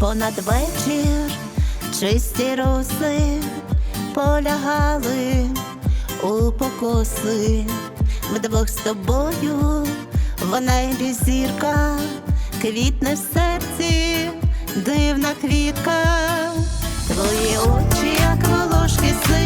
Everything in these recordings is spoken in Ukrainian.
понад вечір. Чисті роси полягали у покоси, вдвох з тобою в небі зірка, квітне в серці, дивна квітка, твої очі, як волошки сили.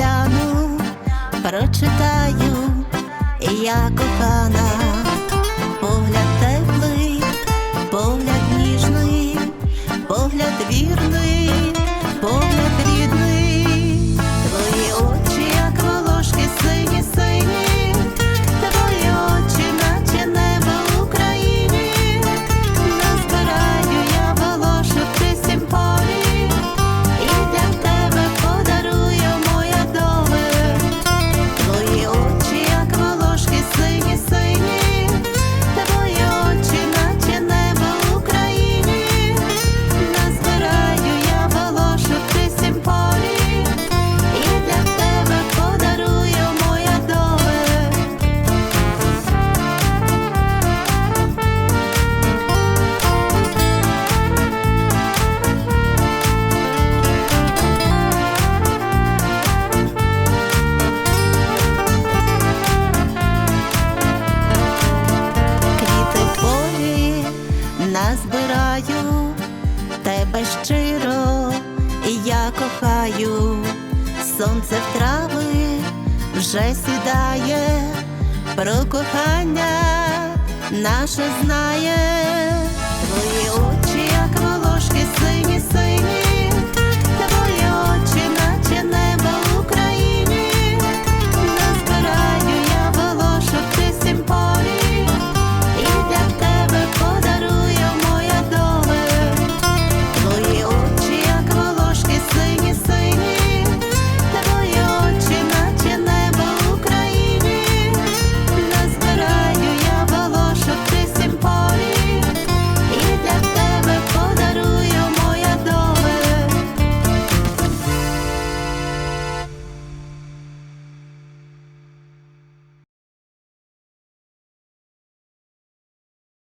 гляну, прочитаю, я кохана. тебе щиро, і я кохаю, сонце в трави вже сідає, про кохання наше знає, твої очі, як волошки, сині, сині.